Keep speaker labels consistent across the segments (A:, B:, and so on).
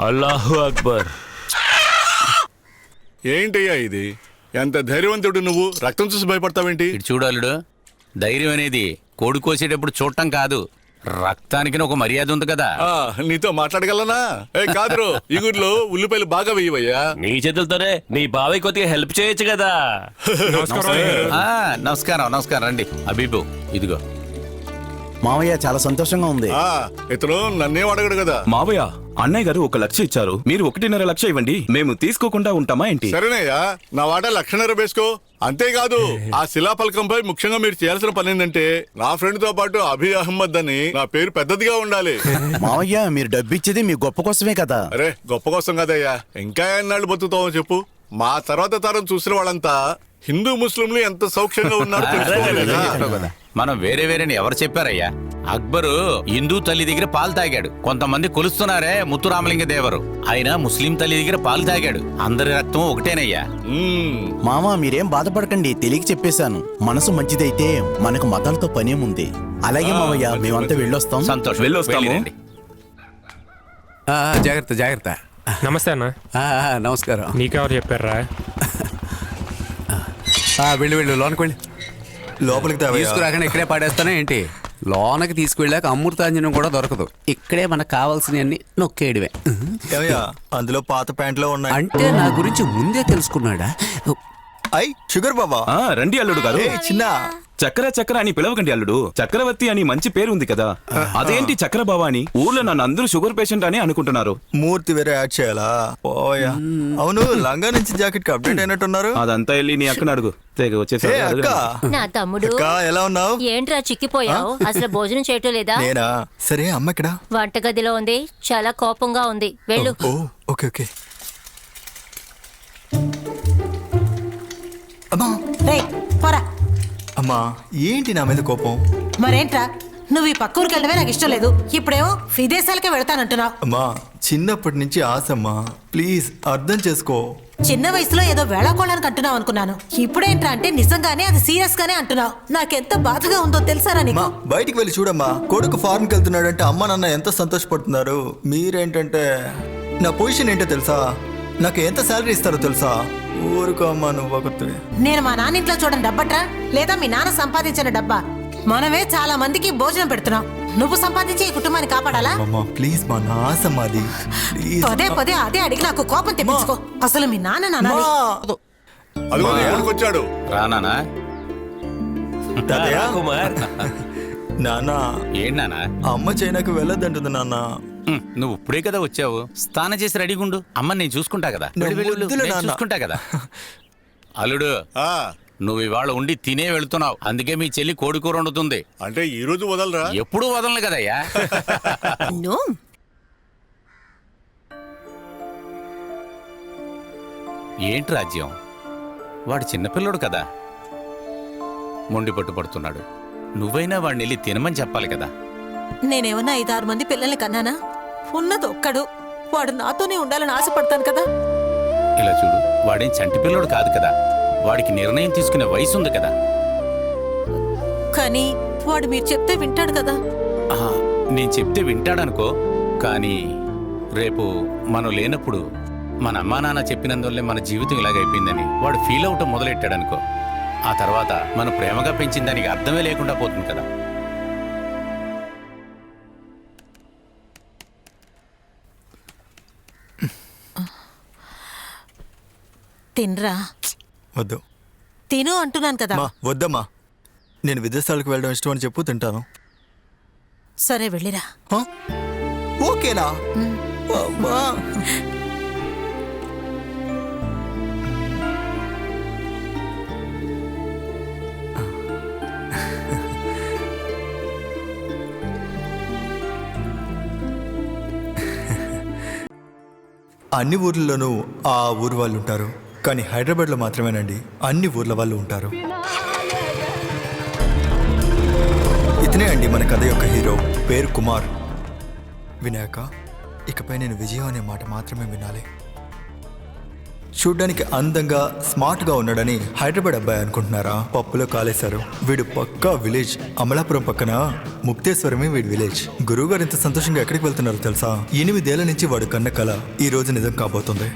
A: అల్లాహు అక్బర్.
B: ఏంటయ్యా ఇది? ఎంత ధైర్యవంతుడు నువ్వు? రక్తం చూసి భయపడతావేంటి?
C: ఇటు చూడాలుడు ధైర్యం అనేది కోడి కోసేటప్పుడు చూడటం కాదు రక్తానికి ఒక మర్యాద ఉంది కదా.
B: ఆ, నీతో మాట్లాడగలనా? ఏ కాదురు ఈ గుడిలో ఉల్లిపాయలు బాగా వేయవయ్యా.
A: నీ చేతులతోనే నీ బాబాయ్ కొద్దిగా హెల్ప్ చేయొచ్చు కదా.
C: ఆ, నమస్కారం నమస్కారం రండి. అబీబు ఇదిగో.
D: మామయ్య చాలా సంతోషంగా ఉంది.
B: ఆ, ఇతను నన్నేం అడగడు కదా.
E: మావయ్య అన్నయ్య గారు ఒక లక్ష ఇచ్చారు. మీరు ఒకటిన్నర లక్ష ఇవ్వండి. మేము తీసుకోకుండా ఉంటామా ఏంటి?
B: సరేనయ్యా నా వాట లక్షణర వేసుకో. అంతేకాదు ఆ శిలాఫలకంపై ముఖ్యంగా మీరు చేయాల్సిన పని ఏంటంటే నా ఫ్రెండ్తో పాటు అభి అహ్మద్ అని నా పేరు పెద్దదిగా ఉండాలి.
D: మామయ్య మీరు డబ్బు ఇచ్చేది మీ గొప్ప కోసమే కదా.
B: అరే గొప్ప కోసం కదయ్యా. ఇంకా ఎన్నాళ్ళు బతుకుతావో చెప్పు. మా తర్వాత తరం చూసిన వాళ్ళంతా హిందూ ముస్లింలు ఎంత సౌఖ్యంగా ఉన్నారు?
C: మనం వేరే వేరేని ఎవరు చెప్పారయ్యా? అక్బరు హిందూ తల్లి దగ్గర పాలు తాగాడు. కొంతమంది కొలుస్తున్నారే ముత్తురామలింగ దేవరు. ఆయన ముస్లిం తల్లి దగ్గర పాలు తాగాడు. అందరి రక్తం ఒకటేనయ్యా.
B: మ్మ్.
D: మామ మీరేం బాధపడకండి. తెలియక చెప్పేశాను. మనసు మంచిదైతే మనకు మతాలతో పనేముంది. అలాగే మామయ్య మేమంతా వెళ్ళొస్తాం.
C: సంతోషం.
E: వెళ్ళొస్తాము.
C: వెళ్ళిరండి.
F: ఆ, జాగ్రత్త జాగ్రత్త.
G: నమస్తే అన్న.
F: ఆ, ఆ, నమస్కారం.
G: నీకెవరు చెప్పారా?
F: వెళ్ళు వెళ్ళు లోనకి వెళ్ళి.
H: లోపలికి.
F: తీసుకురాకుండా ఇక్కడే పాడేస్తానా ఏంటి? లోనకి తీసుకువెళ్ళాక అమృతాంజనం కూడా దొరకదు. ఇక్కడే మనకు కావాల్సినవన్నీ నొక్కేయడమే.
H: అందులో పాత ప్యాంట్లో ఉన్నాయి.
F: అంటే నా గురించి ముందే తెలుసుకున్నాడా?
H: ఐ షుగర్ బాబా.
E: ఆ, రండి అల్లుడు గారు.
H: ఏ చిన్న.
E: చక్కెర చక్కెర అని పిలవకండి అల్లుడు. చక్రవర్తి అని మంచి పేరు ఉంది కదా. అదేంటి చక్కెర బావా అని? ఊర్లో నన్ను అందరూ షుగర్ పేషెంట్ అని అనుకుంటున్నారు.
H: మూర్తి వేరే యాడ్ చేయాలా? పోయా. అవును లంగా నుంచి జాకెట్కి అప్డేట్ అయినట్టున్నారు.
E: అదంతా వెళ్ళి నీ అక్కన అడుగు. తెగ
H: ఏ అక్క.
I: నా తమ్ముడు.
H: అక్క ఎలా ఉన్నావు?
I: ఏంట్రా చిక్కిపోయావు? అసలు భోజనం చేయటం లేదా?
H: నేనా? సరే అమ్మ ఇక్కడ
I: వంటగదిలో ఉంది. చాలా కోపంగా ఉంది. వెళ్ళు.
H: ఓ ఓకే ఓకే. అమ్మా.
J: రే పోరా.
H: అమ్మా ఏంటి నా మీద కోపం?
J: మరేంట్రా? నువ్వు ఈ పక్క ఊరికి వెళ్ళడమే నాకు ఇష్టం లేదు. ఇప్పుడేమో విదేశాలకే వెళతానంటున్నావు.
H: అమ్మా చిన్నప్పటి నుంచి ఆశమ్మా ప్లీజ్ అర్థం చేసుకో.
J: చిన్న వయసులో ఏదో వేళాకోళానికి అంటున్నావు అనుకున్నాను. ఇప్పుడేంట్రా అంటే నిజంగానే అది సీరియస్ గానే అంటున్నావు. నాకెంత బాధగా ఉందో తెలుసారా నీకు?
H: బయటికి వెళ్ళి చూడమ్మా. కొడుకు ఫారెన్కి వెళ్తున్నాడంటే అమ్మ నాన్న ఎంత సంతోషపడుతున్నారు? మీరేంటంటే నా పొజిషన్ ఏంటో తెలుసా? నాకు ఎంత శాలరీ ఇస్తారో తెలుసా? ఊరుకో అమ్మా నువ్వు ఒకటి
J: నేను మా నాన్న ఇంట్లో చూడని డబ్బట్రా? లేదా మీ నాన్న సంపాదించిన డబ్బా? మనమే చాలా మందికి భోజనం పెడుతున్నాం. నువ్వు సంపాదించి ఈ కుటుంబాన్ని కాపాడాలా?
H: అమ్మా ప్లీజ్ మా నా ఆశ మాది ప్లీజ్
J: పదే పదే అదే అడిగి నాకు కోపం తెప్పించుకో. అసలు మీ నాన్న నాన్న
B: అదిగో దేవుడికి వచ్చాడు.
C: రానానా
A: కుమార్.
H: నాన్న.
C: ఏంటన్నా
H: అమ్మ చైనాకు వెళ్ళొద్దంటుంది నాన్న.
C: నువ్వు ఇప్పుడే కదా వచ్చావు. స్నానం చేసి రెడీగా ఉండు. అమ్మ నేను చూసుకుంటా కదా.
H: నా
C: వెళ్ళు, వెళ్ళు, వెళ్ళు.
H: ముద్దుల
C: నేను
H: నాన్న.
C: చూసుకుంటా కదా. అల్లుడు
B: ఆ,
C: నువ్వు ఇవాళ ఉండి తినే వెళ్తున్నావు. అందుకే మీ చెల్లి కోడి కూర వండుతుంది.
B: అంటే ఈ రోజు వదలరా?
C: ఎప్పుడూ వదలను కదయ్యా? ఏంటి రాజ్యం? వాడు చిన్నపిల్లడు కదా. మొండి పట్టు పడుతున్నాడు. నువ్వైనా వాడిని వెళ్ళి తినమని చెప్పాలి కదా.
J: నేనేమన్నా ఐదారు మంది పిల్లల్ని కన్నానా? ఉన్నది ఒక్కడు వాడు నాతోనే ఉండాలని ఆశపడతాను కదా.
C: ఇలా చూడు వాడేం చంటి పిల్లడు కాదు కదా. వాడికి నిర్ణయం తీసుకునే వయసు ఉంది కదా.
J: కానీ వాడు మీరు చెప్తే వింటాడు కదా.
C: ఆహా, నేను చెప్తే వింటాడనుకో. కానీ రేపు మనం లేనప్పుడు మన అమ్మా నాన్న చెప్పినందువల్లే మన జీవితం ఇలాగైపోయిందని వాడు ఫీల్ అవటం మొదలెట్టాడనుకో. ఆ తర్వాత మనం ప్రేమగా పెంచిన దానికి అర్థమే లేకుండా పోతుంది కదా.
J: తినరా.
H: వద్దు.
J: తిను అంటున్నాను కదా.
H: మా వద్దమ్మా. నేను విదేశాలకు వెళ్ళడం ఇష్టం అని చెప్పు తింటాను.
J: సరే వెళ్ళిరా.
H: హ? ఓకేనా? అమ్మా. అన్ని ఊర్లలోనూ ఆ ఊరు వాళ్ళు ఉంటారు కానీ హైదరాబాద్లో మాత్రమేనండి. అన్ని ఊర్ల వాళ్ళు ఉంటారు. ఇతనే అండి మన కథ యొక్క హీరో. పేరు కుమార్. వినాయక ఇకపై నేను విజయం అనే మాట మాత్రమే వినాలి. చూడ్డానికి అందంగా స్మార్ట్గా ఉన్నాడని హైదరాబాద్ అబ్బాయి అనుకుంటున్నారా? పప్పులో కాలేశారు. వీడు పక్కా విలేజ్. అమలాపురం పక్కన ముక్తేశ్వరమే వీడి విలేజ్. గురువుగారు ఇంత సంతోషంగా ఎక్కడికి వెళ్తున్నారో తెలుసా? ఎనిమిదేళ్ళ నుంచి వాడు కన్న కల ఈ రోజు నిజం కాబోతుంది.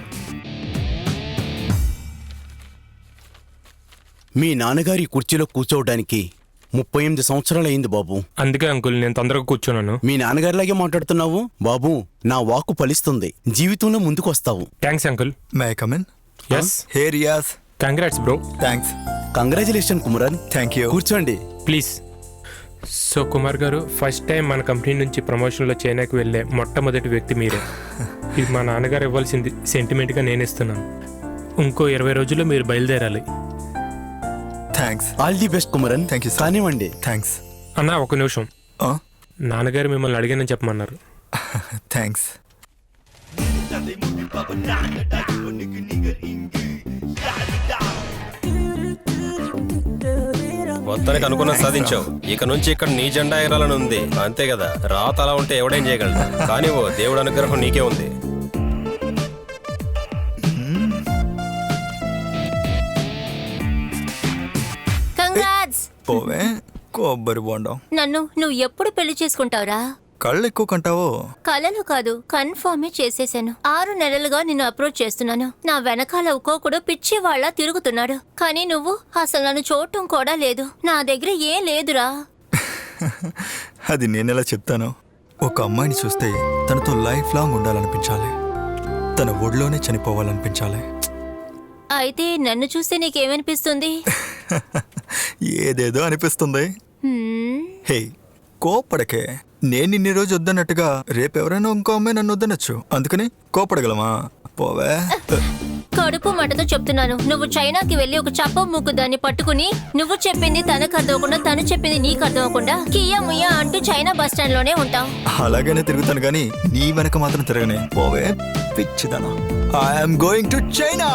D: మీ నాన్నగారి కుర్చీలో కూర్చోవడానికి ముప్పై ఎనిమిది సంవత్సరాలైంది బాబు.
G: అందుకే అంకుల్ నేను తొందరగా కూర్చున్నాను.
D: మీ నాన్నగారిలాగే మాట్లాడుతున్నావు? బాబు నా వాక్కు ఫలిస్తుంది. జీవితంలో ముందుకు వస్తావు
G: thanks uncle.
H: May come in
G: yes
H: hey Riyaz
G: congrats bro
H: thanks
D: congratulation Kumaran
H: thank you
D: కూర్చోండి.
G: Please so Kumar garu first time మన కంపెనీ నుంచి ప్రమోషన్లో చైనాకి వెళ్ళే మొట్టమొదటి వ్యక్తి మీరే. ఇది మా నాన్నగారు ఇవ్వాల్సింది సెంటిమెంట్గా నేను ఇస్తున్నాను ఇంకో ఇరవై రోజుల్లో మీరు బయలుదేరాలి.
H: Thanks
D: all the best Kumaran
H: you, sir.
D: కానివ్వండి.
H: థ్యాంక్స్
G: అన్న ఒక నిమిషం. నాన్నగారు మిమ్మల్ని అడిగానని చెప్పమన్నారు.
H: థ్యాంక్స్
A: మొత్తానికి అనుకున్న సాధించావు. ఇక నుంచి ఇక్కడ నీ జెండా ఎగరాలని ఉంది. అంతే కదా. రాత అలా ఉంటే ఎవడేం చేయగలడు? కానీ ఓ దేవుడు అనుగ్రహం నీకే ఉంది.
H: పోవే. కొబ్బరి బోండం.
I: నన్ను నువ్వు ఎప్పుడు పెళ్ళి చేసుకుంటావురా?
H: కళ్ళు ఎక్కువ కంటావో
I: కలలు కాదు కన్ఫర్మే చేసేసాను. ఆరు నెలలుగా నిన్ను అప్రోచ్ చేస్తున్నాను. నా వెనకాల ఒక్కొక్కడు పిచ్చి వాళ్ళ తిరుగుతున్నాడు. కానీ నువ్వు అసలు నన్ను చూడటం కూడా లేదు. నా దగ్గర ఏం లేదురా.
H: అది నేనెలా చెప్తాను? ఒక అమ్మాయిని చూస్తే తనతో లైఫ్ లాంగ్ ఉండాలనిపించాలి. తన ఒడిలోనే చనిపోవాలనిపించాలి.
I: అయితే నన్ను చూస్తే నీకేమనిపిస్తుంది?
H: ఏదేదో అనిపిస్తుంది. హే కోపడకే నేను ఇన్ని రోజు వద్దన్నట్టుగా రేపెవరైనా ఇంకో అమ్మాయి నన్ను వద్దనొచ్చు. అందుకని కోపడగలమా పోవే.
I: కడుపు మంటతో చెప్తున్నాను. నువ్వు చైనాకి వెళ్ళి ఒక చప్ప ముక్కు దాన్ని పట్టుకుని నువ్వు చెప్పింది తనకు అర్థం అవ్వకుండా తను చెప్పింది నీకు అర్థం అవ్వకుండా కియా ముయ్యా అంటూ చైనా బస్ స్టాండ్లోనే ఉంటావు.
H: అలాగనే తిరుగుతాను కానీ నీ వెనక మాత్రం తిరగనే. పోవే పిచ్చిదనా. I'm going to China